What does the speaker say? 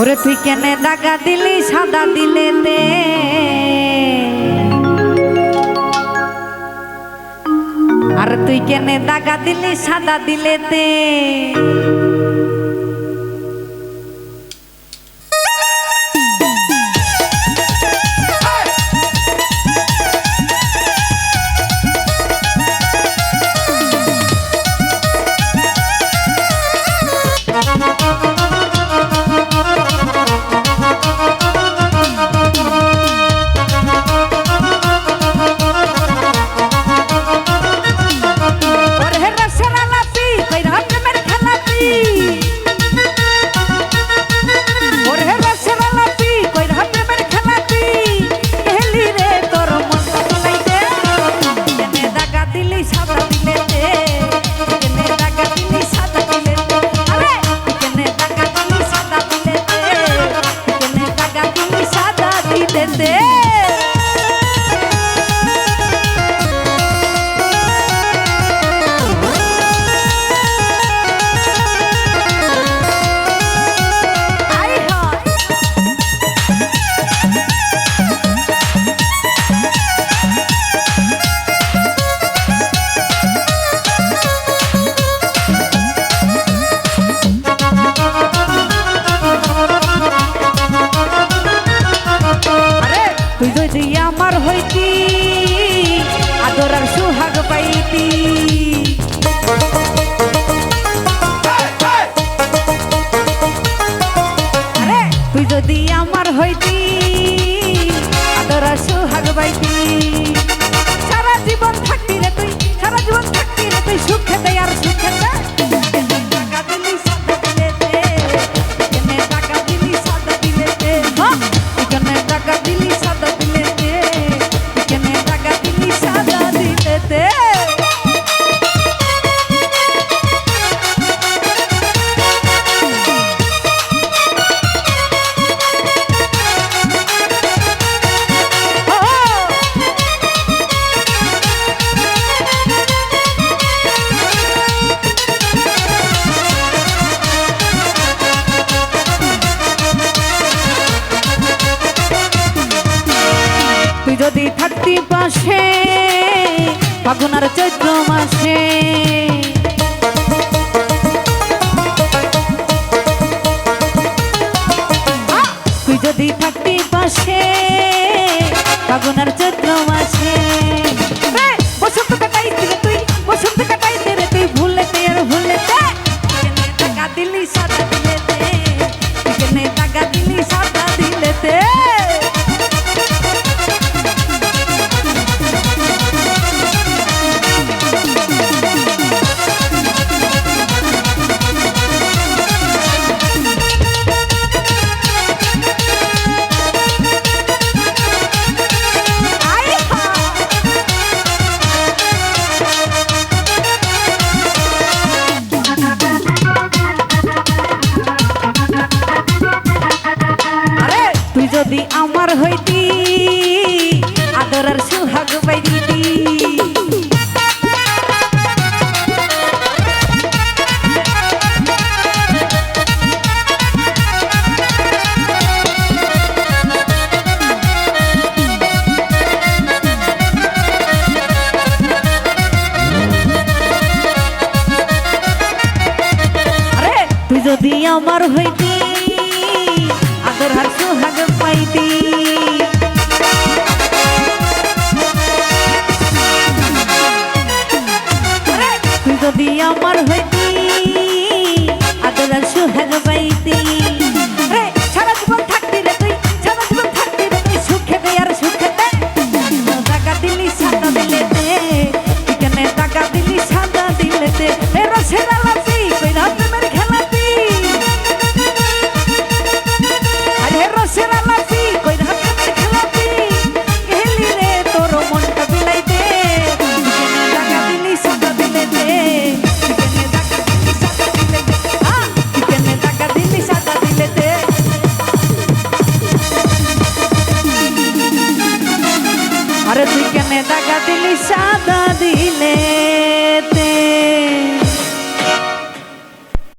ওরে তুই কেনে দাগা দিলি, সাদা দিলে দে। আর তুই কেনে দাগা দিলি, সাদা দিলে দে। পার হইতি। মাসে ফাগুনার চৈত্র মাসে। তুই যদি থাকতি পাশে ফাগুনার চৈত্র মাসে। হইতি আদরার সুহাগ বাইদিতি যদি আমার হইতি আদর হাসু হাগ পাইতি हर वै আর তুই কেন টাকা দিলি সাদা দিলে।